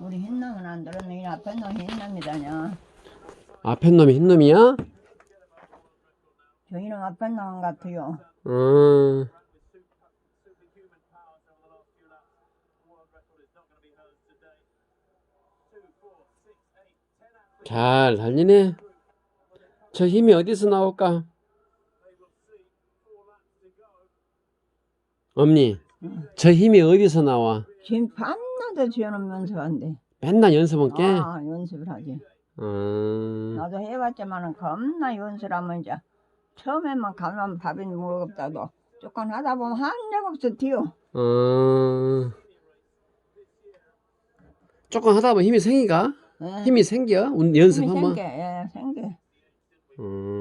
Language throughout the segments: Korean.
우리 흰놈은 안 들었네. 이 앞에 놈 흰놈이다냐. 앞에 놈이 흰 놈이야? 저희는 앞에 놈 같아요. 음, 잘 달리네. 저 힘이 어디서 나올까? 엄니, 저 힘이 어디서 나와? 지금 밤 낮에 지어놓으면서 한대. 맨날 연습은 깨? 아, 연습을 하지. 음, 나도 해봤지만은 겁나 연습하면 이제 처음에만 가면 밥이 무겁다도 조금 하다 보면 한적 없어 뛰어. 음. 조금 하다 보면 힘이 생기가? 예. 힘이 생겨? 운- 힘이 연습하면? 생겨, 예, 생겨. 음.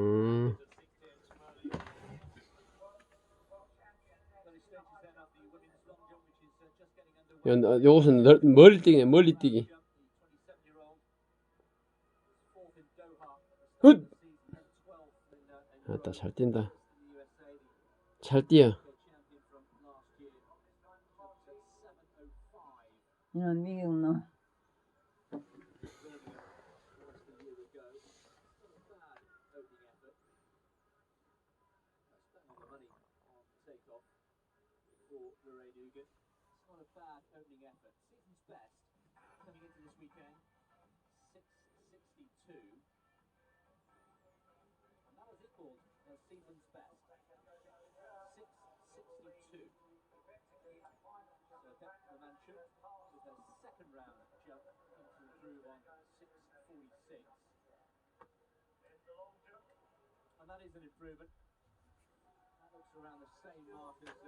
요것은 널, 멀리 뛰기네, 멀리 뛰기. 훗! 아따, 잘 뛴다. 잘 뛰어. 이런 미국 놈.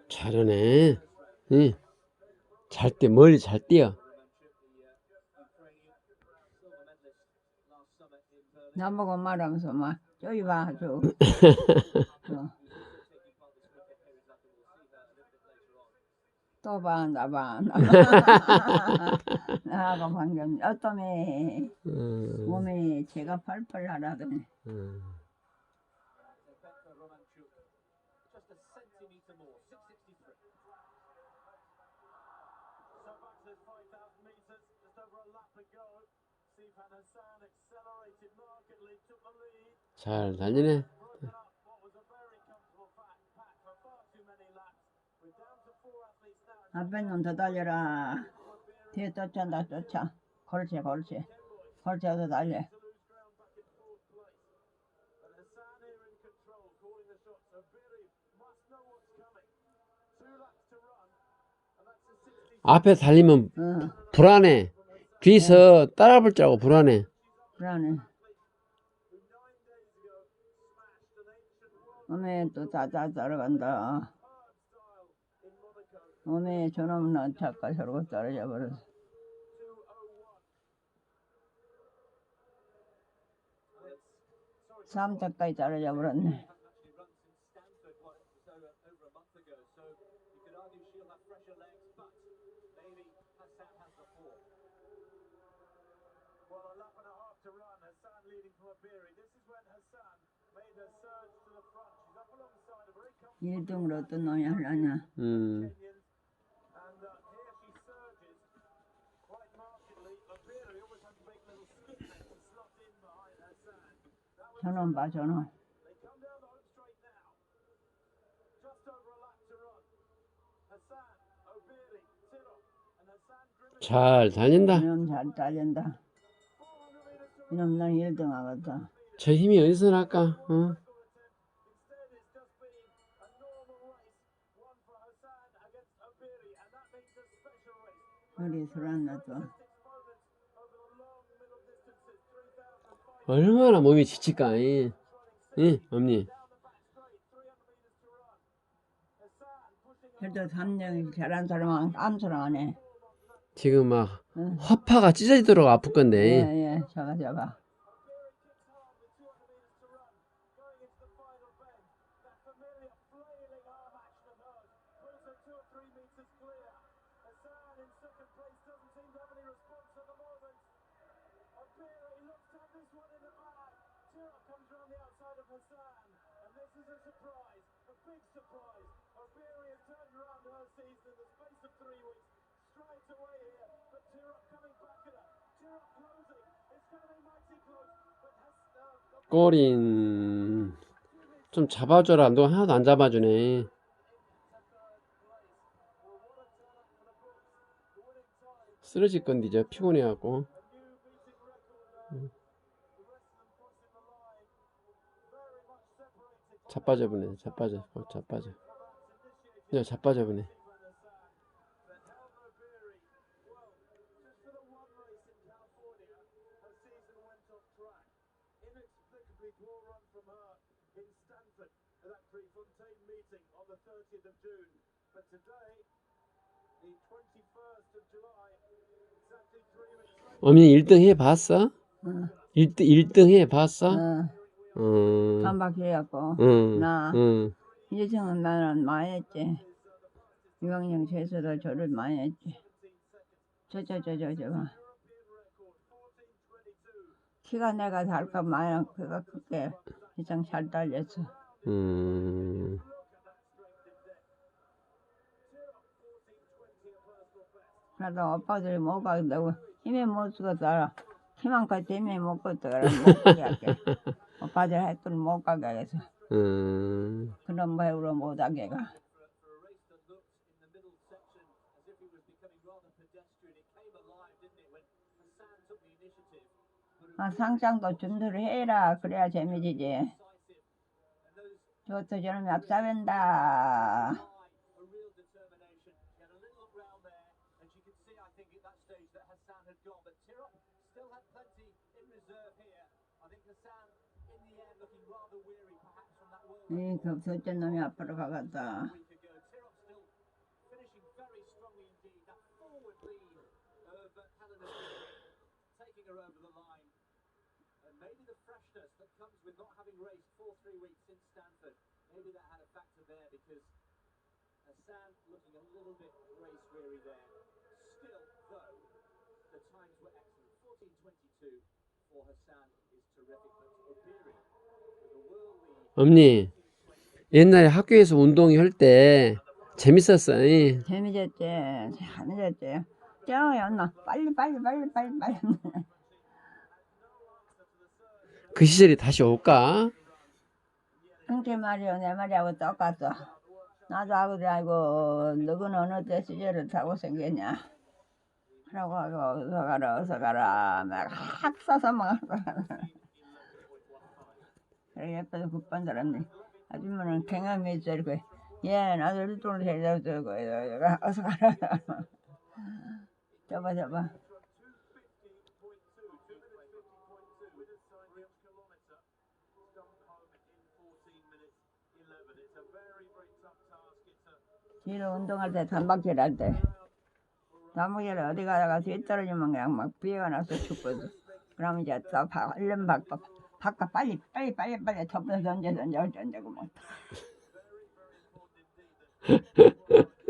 잘하네. 응. 잘 뛰어, 멀리 잘 뛰어. 나보고 말하면서 막 저기 봐, 저. 저. 또 봐, 나 봐, 나 봐. 나하고 방금 어떠매 음, 몸에 제가 펄펄 하라더니 음. 잘 달리네. 앞에 놈더 달려라. 뒤에 쫓아다 쫓아. 그렇지. 그렇지, 더 달려. 앞에 달리면 어, 불안해. 뒤에서 따라볼 줄 알고 불안해. 불안해. 어메 또 자자 따라간다. 어메 저놈 나 잠깐 저러고 떨어져 버렸어. 삼tak까지 떨어져 버렸네. 일등으로 어떤 놈이 하려냐. 음. 저놈 봐 저놈. 잘 달린다. 이놈 잘 달린다. 이놈 난 1등 하겠다. 저 힘이 어디서 날까? 어? 머리 술안 나도. 얼마나 몸이 지칠까? 이. 응, 엄니. 그래도 삼령 잘한 사람은 암수를 안 해. 지금 막 응. 허파가 찢어지도록 아플 건데. 예, 예. 잡아, 잡아. surprise, a big surprise. Iberia turned around her season in the space of three weeks. straight away here, but Turok coming back at her. Turok closing. It's going to be mighty close, but has now. 꼬린. 좀 잡아줘라. 너 하나도 안 잡아주네. 쓰러질 건데 이제 피곤해갖고. 자빠져 보네 자빠져 어, 자빠져 그냥 자빠져 보네 어머니 1등 해봤어? 응. 1등, 1등 해봤어? 응. 응. 반바퀴 해갖고 응. 나 응. 이제성은 나는 많이 했지. 이왕영 제수도 저를 많이 했지. 저 저 저 저저 키가 내가 달까 마야 그가 크게 이상 잘 달렸어. 음. 그래도 오빠들이 못 가겠다고 힘에 못 쓰겠다. 키만큼 힘에 못 걷더라. 못 가게 할게. 오빠들 했더니 못 가게 하겠어. 음. 그런 배우로 못 하게 가. 아, 상장도 준비를 해라. 그래야 재미지지. 저것도 저놈이 앞사ven다. and she could see, I think, at that stage that Hassan had gone. But Tirop still had plenty in reserve here. I think Hassan, in the end, looking rather weary, perhaps from that world 이 겹쳤던 놈이 앞으로 가겠다. week ago. Tirop still finishing very strongly indeed. That forward lead of uh, Helena Tirop, taking her over the line. And maybe the freshness that comes with not having raced for three weeks since Stanford, maybe that had a factor there because Hassan looking a little bit race weary there. Still, though, the times were excellent. 14.22 for Hassan is terrific, but Obiri with a world lead. 어머니, 옛날에 학교에서 운동회 할때 재밌었어. 이. 재미졌지. 재미졌지. 쩌였나. 빨리 빨리 빨리 빨리 빨리. 그 시절이 다시 올까? 형제 말이요 내 말이하고 똑같어. 나도 아버지 알고 너는 어느 때 시절을 타고 생겼냐. 그러고 하고 어서 가라 어서 가라. 막확 써서 막 그래 옆에서 급반 사람이 아줌마는 경험이 있어고 예 나도 일동을 제대로 들고 어서 가라. 잡아 잡아 뒤로 운동할 때 단박질 할때 단박질 어디 가다가 뒤 떨어지면 그냥 막 비가 나서 죽거든. 그러면 이제 또 바- 얼른 바꿔 바꿔 빨리 빨리 빨리 빨리 덮어 던져 던져 던져고 막